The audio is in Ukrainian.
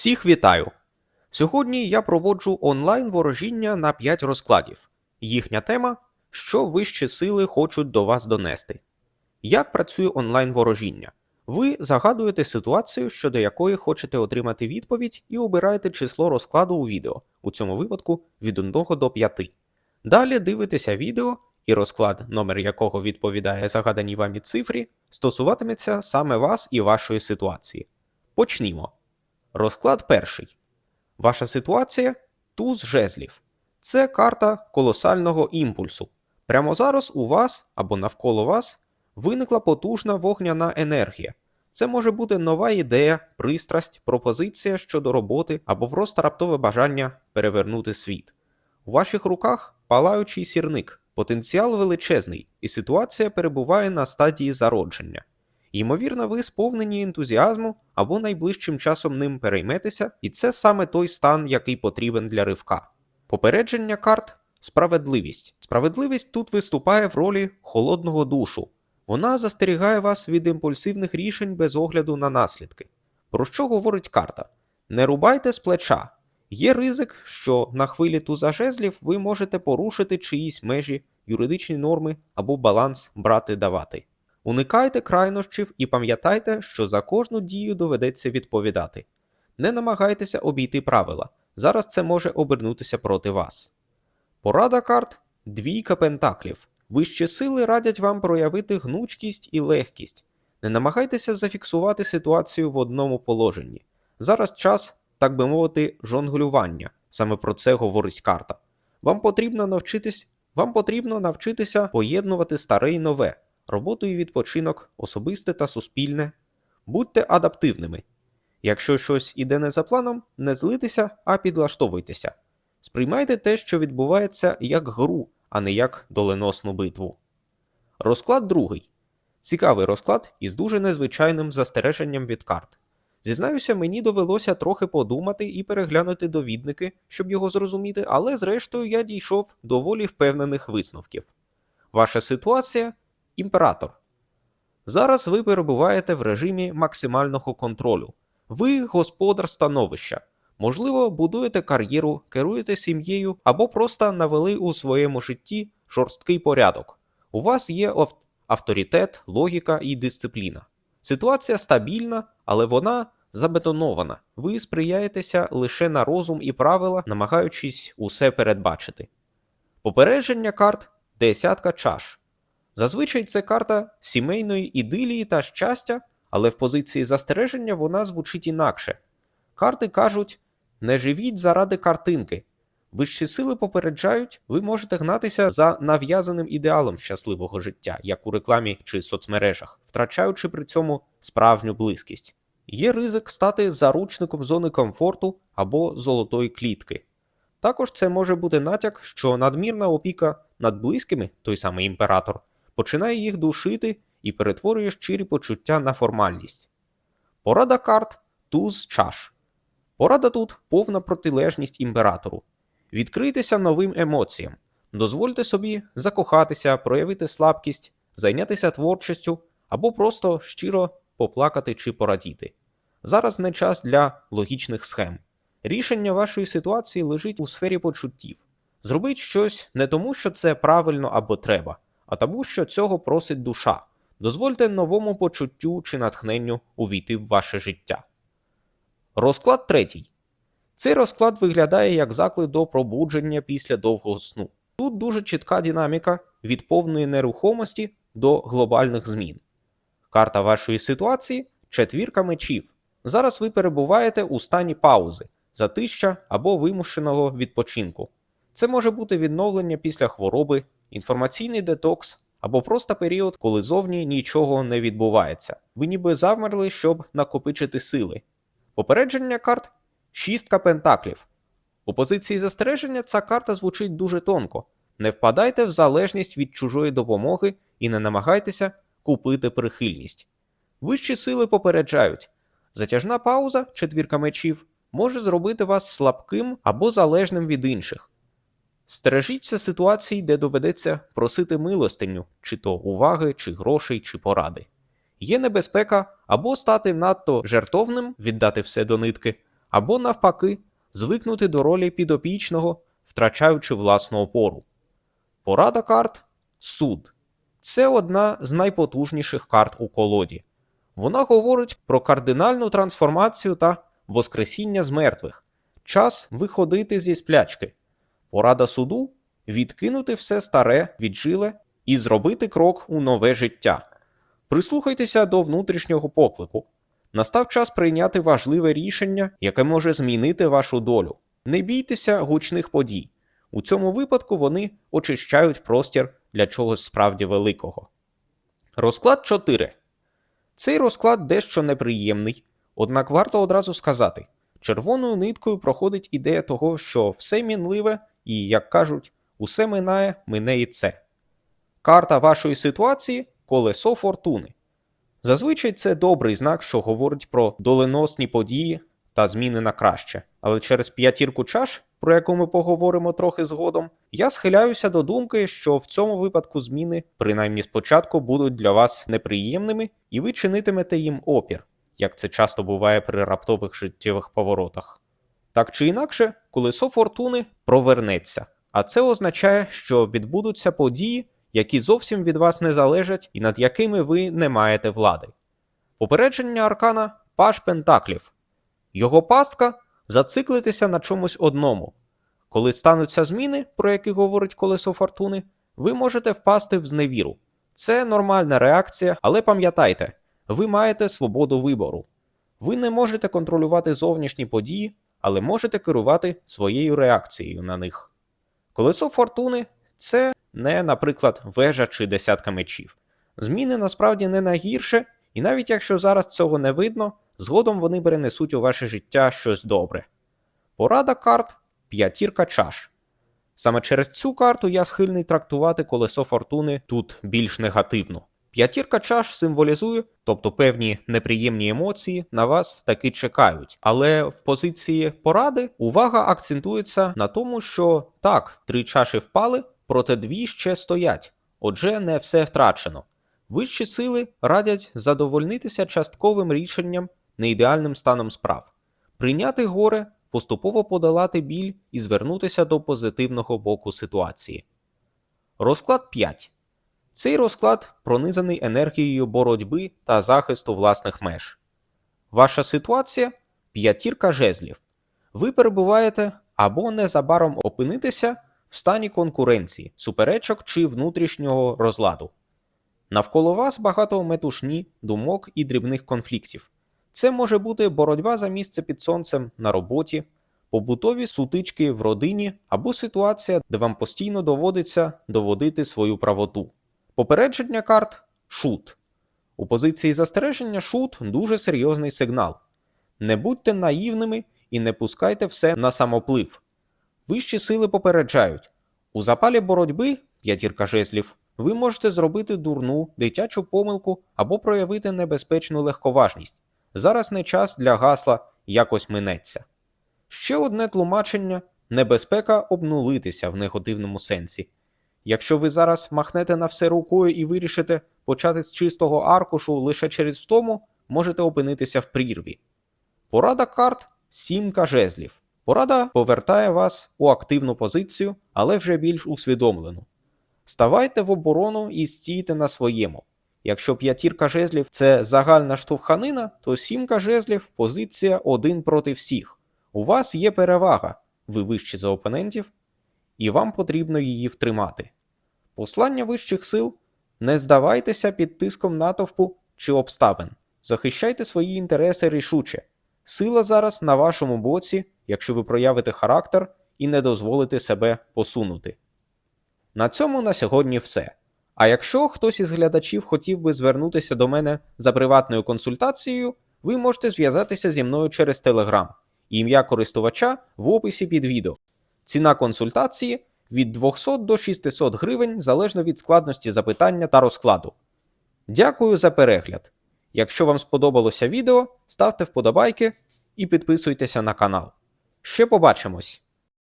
Всіх вітаю! Сьогодні я проводжу онлайн ворожіння на 5 розкладів. Їхня тема що вищі сили хочуть до вас донести. Як працює онлайн ворожіння? Ви загадуєте ситуацію, щодо якої хочете отримати відповідь, і обираєте число розкладу у відео, у цьому випадку від 1 до 5. Далі дивитеся відео, і розклад, номер якого відповідає загаданій вамі цифрі, стосуватиметься саме вас і вашої ситуації. Почнімо. Розклад перший. Ваша ситуація туз жезлів. Це карта колосального імпульсу. Прямо зараз у вас або навколо вас виникла потужна вогняна енергія. Це може бути нова ідея, пристрасть, пропозиція щодо роботи або просто раптове бажання перевернути світ. У ваших руках палаючий сірник, потенціал величезний, і ситуація перебуває на стадії зародження. Ймовірно, ви сповнені ентузіазму або найближчим часом ним перейметеся, і це саме той стан, який потрібен для ривка. Попередження карт справедливість. Справедливість тут виступає в ролі холодного душу. Вона застерігає вас від імпульсивних рішень без огляду на наслідки. Про що говорить карта? Не рубайте з плеча. Є ризик, що на хвилі туза жезлів ви можете порушити чиїсь межі, юридичні норми або баланс брати-давати. Уникайте крайнощів і пам'ятайте, що за кожну дію доведеться відповідати. Не намагайтеся обійти правила. Зараз це може обернутися проти вас. Порада карт двійка пентаклів. Вищі сили радять вам проявити гнучкість і легкість. Не намагайтеся зафіксувати ситуацію в одному положенні. Зараз час, так би мовити, жонглювання. Саме про це говорить карта. Вам потрібно навчитись, вам потрібно навчитися поєднувати старе і нове, роботу і відпочинок, особисте та суспільне. Будьте адаптивними. Якщо щось іде не за планом, не злитися, а підлаштовуйтеся. Сприймайте те, що відбувається, як гру, а не як доленосну битву. Розклад другий. Цікавий розклад із дуже незвичайним застереженням від карт. Зізнаюся, мені довелося трохи подумати і переглянути довідники, щоб його зрозуміти, але зрештою я дійшов доволі впевнених висновків. Ваша ситуація імператор. Зараз ви перебуваєте в режимі максимального контролю. Ви господар становища. Можливо, будуєте кар'єру, керуєте сім'єю або просто навели у своєму житті жорсткий порядок. У вас є авторитет, логіка і дисципліна. Ситуація стабільна, але вона забетонована. Ви сприяєтеся лише на розум і правила, намагаючись усе передбачити. Попередження карт десятка чаш. Зазвичай це карта сімейної ідилії та щастя, але в позиції застереження вона звучить інакше. Карти кажуть не живіть заради картинки. Вищі сили попереджають, ви можете гнатися за нав'язаним ідеалом щасливого життя, як у рекламі чи соцмережах, втрачаючи при цьому справжню близькість. Є ризик стати заручником зони комфорту або золотої клітки. Також це може бути натяк, що надмірна опіка над близькими, той самий імператор, починає їх душити і перетворює щирі почуття на формальність. Порада карт туз чаш. Порада тут повна протилежність імператору. Відкрийтеся новим емоціям, дозвольте собі закохатися, проявити слабкість, зайнятися творчістю або просто щиро поплакати чи порадіти. Зараз не час для логічних схем. Рішення вашої ситуації лежить у сфері почуттів. Зробіть щось не тому, що це правильно або треба, а тому, що цього просить душа. Дозвольте новому почуттю чи натхненню увійти в ваше життя. Розклад третій. Цей розклад виглядає як заклик до пробудження після довгого сну. Тут дуже чітка динаміка від повної нерухомості до глобальних змін. Карта вашої ситуації четвірка мечів. Зараз ви перебуваєте у стані паузи, затища або вимушеного відпочинку. Це може бути відновлення після хвороби, інформаційний детокс або просто період, коли зовні нічого не відбувається. Ви ніби завмерли, щоб накопичити сили. Попередження карт шістка пентаклів. У позиції застереження ця карта звучить дуже тонко. Не впадайте в залежність від чужої допомоги і не намагайтеся купити прихильність. Вищі сили попереджають. Затяжна пауза, четвірка мечів, може зробити вас слабким або залежним від інших. Стережіться ситуацій, де доведеться просити милостиню, чи то уваги, чи грошей, чи поради. Є небезпека або стати надто жертовним, віддати все до нитки, або навпаки, звикнути до ролі підопічного, втрачаючи власну опору. Порада карт суд. Це одна з найпотужніших карт у колоді. Вона говорить про кардинальну трансформацію та воскресіння з мертвих. Час виходити зі сплячки. Порада суду відкинути все старе, віджиле і зробити крок у нове життя. Прислухайтеся до внутрішнього поклику. Настав час прийняти важливе рішення, яке може змінити вашу долю. Не бійтеся гучних подій. У цьому випадку вони очищають простір для чогось справді великого. Розклад 4. Цей розклад дещо неприємний, однак варто одразу сказати: червоною ниткою проходить ідея того, що все мінливе і, як кажуть, усе минає, мине і це. Карта вашої ситуації колесо фортуни. Зазвичай це добрий знак, що говорить про доленосні події та зміни на краще. Але через п'ятірку чаш, про яку ми поговоримо трохи згодом, я схиляюся до думки, що в цьому випадку зміни, принаймні спочатку, будуть для вас неприємними, і ви чинитимете їм опір, як це часто буває при раптових життєвих поворотах. Так чи інакше, колесо фортуни провернеться, а це означає, що відбудуться події, які зовсім від вас не залежать і над якими ви не маєте влади. Попередження аркана Паш Пентаклів. Його пастка зациклитися на чомусь одному. Коли стануться зміни, про які говорить колесо фортуни, ви можете впасти в зневіру. Це нормальна реакція, але пам'ятайте, ви маєте свободу вибору. Ви не можете контролювати зовнішні події, але можете керувати своєю реакцією на них. Колесо фортуни це не, наприклад, вежа чи десятка мечів. Зміни насправді не найгірше, і навіть якщо зараз цього не видно, згодом вони перенесуть у ваше життя щось добре. Порада карт п'ятірка чаш. Саме через цю карту я схильний трактувати колесо фортуни тут більш негативно. П'ятірка чаш символізує, тобто певні неприємні емоції на вас таки чекають. Але в позиції поради увага акцентується на тому, що так, три чаші впали, проте дві ще стоять. Отже, не все втрачено. Вищі сили радять задовольнитися частковим рішенням, неідеальним станом справ, прийняти горе, поступово подолати біль і звернутися до позитивного боку ситуації. Розклад 5. Цей розклад пронизаний енергією боротьби та захисту власних меж. Ваша ситуація п'ятірка жезлів. Ви перебуваєте або незабаром опинитеся в стані конкуренції, суперечок чи внутрішнього розладу. Навколо вас багато метушні, думок і дрібних конфліктів. Це може бути боротьба за місце під сонцем на роботі, побутові сутички в родині або ситуація, де вам постійно доводиться доводити свою правоту. Попередження карт шут. У позиції застереження шут дуже серйозний сигнал. Не будьте наївними і не пускайте все на самоплив. Вищі сили попереджають. У запалі боротьби, п'ятірка жезлів, ви можете зробити дурну, дитячу помилку або проявити небезпечну легковажність. Зараз не час для гасла якось минеться. Ще одне тлумачення небезпека обнулитися в негативному сенсі. Якщо ви зараз махнете на все рукою і вирішите почати з чистого аркушу лише через втому, можете опинитися в прірві. Порада карт сімка жезлів. Порада повертає вас у активну позицію, але вже більш усвідомлену. Ставайте в оборону і стійте на своєму. Якщо п'ятірка жезлів це загальна штовханина, то сімка жезлів позиція один проти всіх. У вас є перевага, ви вищі за опонентів, і вам потрібно її втримати. Послання вищих сил не здавайтеся під тиском натовпу чи обставин, захищайте свої інтереси рішуче. Сила зараз на вашому боці, якщо ви проявите характер і не дозволите себе посунути. На цьому на сьогодні все. А якщо хтось із глядачів хотів би звернутися до мене за приватною консультацією, ви можете зв'язатися зі мною через Telegram. Ім'я користувача в описі під відео. Ціна консультації від 200 до 600 гривень залежно від складності запитання та розкладу. Дякую за перегляд. Якщо вам сподобалося відео, ставте вподобайки і підписуйтеся на канал. Ще побачимось!